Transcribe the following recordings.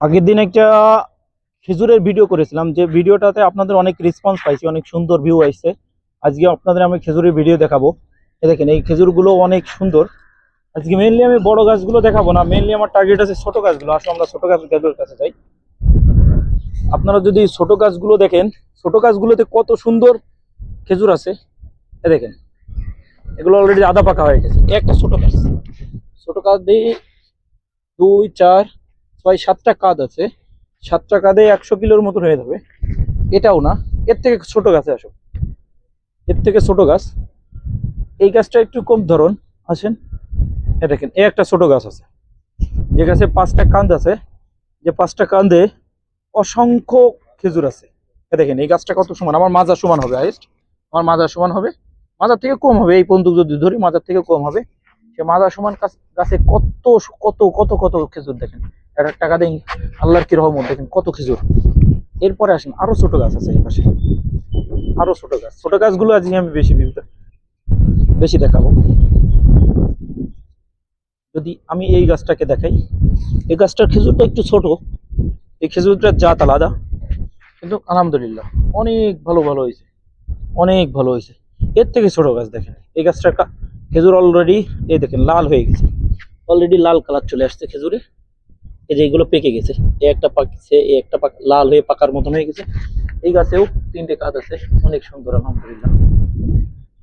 আগের দিন একটা খেজুরের ভিডিও করেছিলাম, যে ভিডিওটাতে আপনাদের অনেক রেসপন্স পাইছি, অনেক সুন্দর ভিউ আসছে। আজকে আপনাদের আমি খেজুরের ভিডিও দেখাবো। দেখেন, এই খেজুরগুলো অনেক সুন্দর। আজকে মেনলি আমি বড় গাছগুলো দেখাবো না মেনলি আমার টার্গেট আছে ছোট গাছগুলো। আসলে আমরা ছোট গাছ গাছের কাছে যাই। আপনারা যদি ছোট গাছগুলো দেখেন, ছোট গাছগুলোতে কত সুন্দর খেজুর আছে। এ দেখেন, এগুলো অলরেডি আদা পাকা হয়ে গেছে। একটা ছোট গাছ। ছোট গাছ দিয়ে দুই, চার ছয়, সাতটা কাঁধ আছে। সাতটা কাঁধে একশো কিলোর মতন হয়ে যাবে। এটাও না। এর থেকে ছোট গাছে আসো। এর থেকে ছোট গাছ। এই গাছটা একটু কম ধরন। আসেন। এ দেখেন, এ একটা ছোট গাছ আছে। যে গাছে পাঁচটা কাঁধ আছে, যে পাঁচটা কাঁধে অসংখ্য খেজুর আছে। দেখেন, এই গাছটা কত সমান? আমার মাজার সমান হবে হাইস্ট আমার মাজার সমান হবে। মাজার থেকে কম হবে। এই বন্দুক যদি ধরি মাজার থেকে কম হবে। সে মাজার সমান গাছে কত কত কত কত খেজুর দেখেন। এক এক টাকা দিন আল্লাহর কি রহমত? দেখেন কত খেজুর। এরপরে আসেন, আরও ছোট গাছ আছে এই পাশে। আরও ছোট গাছ। ছোট গাছগুলো আজকে আমি বেশি বেশি দেখাবো। যদি আমি এই গাছটাকে দেখাই, এই গাছটার খেজুরটা একটু ছোট। এই খেজুরটার জাত আলাদা। কিন্তু আলহামদুলিল্লাহ, অনেক ভালো ভালো হয়েছে। অনেক ভালো হয়েছে। এর থেকে ছোট গাছ দেখেন। এই গাছটা কা- খেজুর অলরেডি এই দেখেন, লাল হয়ে গেছে। অলরেডি লাল কালার চলে আসছে খেজুরে। এই যে এগুলো পেকে গেছে। এই একটা পাকছে এই একটা পাক লাল হয়ে পাকার মতন হয়ে গেছে। এই গাছেও তিনটে কাজ আছে। অনেক সুন্দর, আলহামদুলিল্লাহ।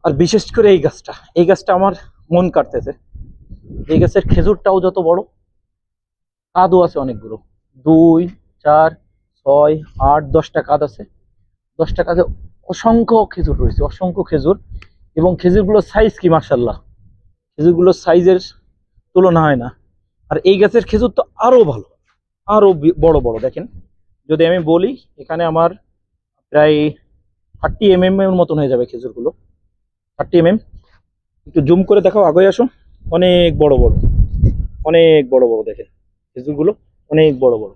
আর বিশেষ করে এই গাছটা এই গাছটা আমার মন কাটতেছে। এই গাছের খেজুরটাও যত বড় কাদও আছে অনেকগুলো। দুই, চার, ছয়, আট, দশটা কাদ আছে। দশটা কাজে অসংখ্য খেজুর রয়েছে, অসংখ্য খেজুর। এবং খেজুরগুলোর সাইজ কি মার্শাল্লাহ খেজুরগুলোর সাইজের তুলনা হয় না। আর এই গাছের খেজুর তো আরও ভালো, আরও বি- বড় বড়। দেখেন, যদি আমি বলি, এখানে আমার প্রায় থার্টি এম এম এর মতন হয়ে যাবে খেজুরগুলো। থার্টি এম এম একটু জুম করে দেখাও, আগে আসো অনেক বড় বড়। অনেক বড় বড়, দেখেন। খেজুরগুলো অনেক বড় বড়।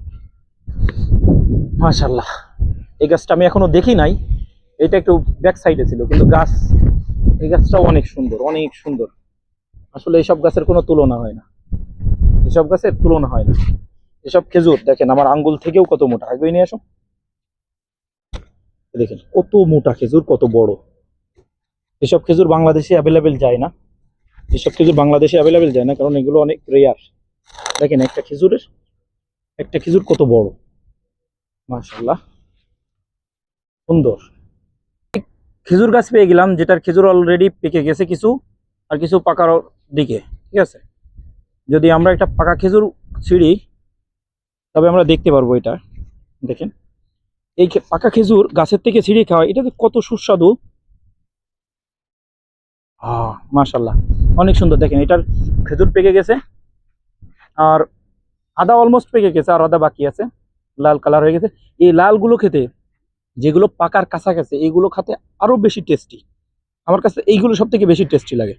মাশাল্লাহ এই গাছটা আমি এখনও দেখি নাই। এটা একটু ব্যাক সাইডে ছিল, কিন্তু গাছ, এই গাছটাও অনেক সুন্দর অনেক সুন্দর। আসলে এইসব গাছের কোনো তুলনা হয় না। এসব গাছের তুলনা হয় না। এসব খেজুর, দেখেন আমার আঙ্গুল থেকেও কত মোটা। আগে নিয়ে আসো। দেখেন, কত মোটা খেজুর, কত বড়। এসব খেজুর বাংলাদেশে অ্যাভেলেবেল যায় না। এসব খেজুর বাংলাদেশে অ্যাভেলেবেল যায় না, কারণ এগুলো অনেক রেয়ার দেখেন, একটা খেজুরের, একটা খেজুর কত বড়। মাশাল্লাহ সুন্দর। খেজুর গাছ পেয়ে গেলাম, যেটার খেজুর অলরেডি পেকে গেছে কিছু, আর কিছু পাকার দিকে, ঠিক আছে? যদি আমরা একটা পাকা খেজুর ছিঁড়ি, তবে আমরা দেখতে পারব এটা। দেখেন। এই পাকা খেজুর গাছের থেকে ছিঁড়ে খাওয়া এটা কত সুস্বাদু। মাশাল্লাহ অনেক সুন্দর। দেখেন, এটার খেজুর পেকে গেছে। আর আদা অলমোস্ট পেকে গেছে, আর আদা বাকি আছে। লাল কালার হয়ে গেছে। এই লালগুলো খেতে, যেগুলো পাকার কাছাকাছি এইগুলো খেতে আরও বেশি টেস্টি আমার কাছে এইগুলো সব থেকে বেশি টেস্টি লাগে।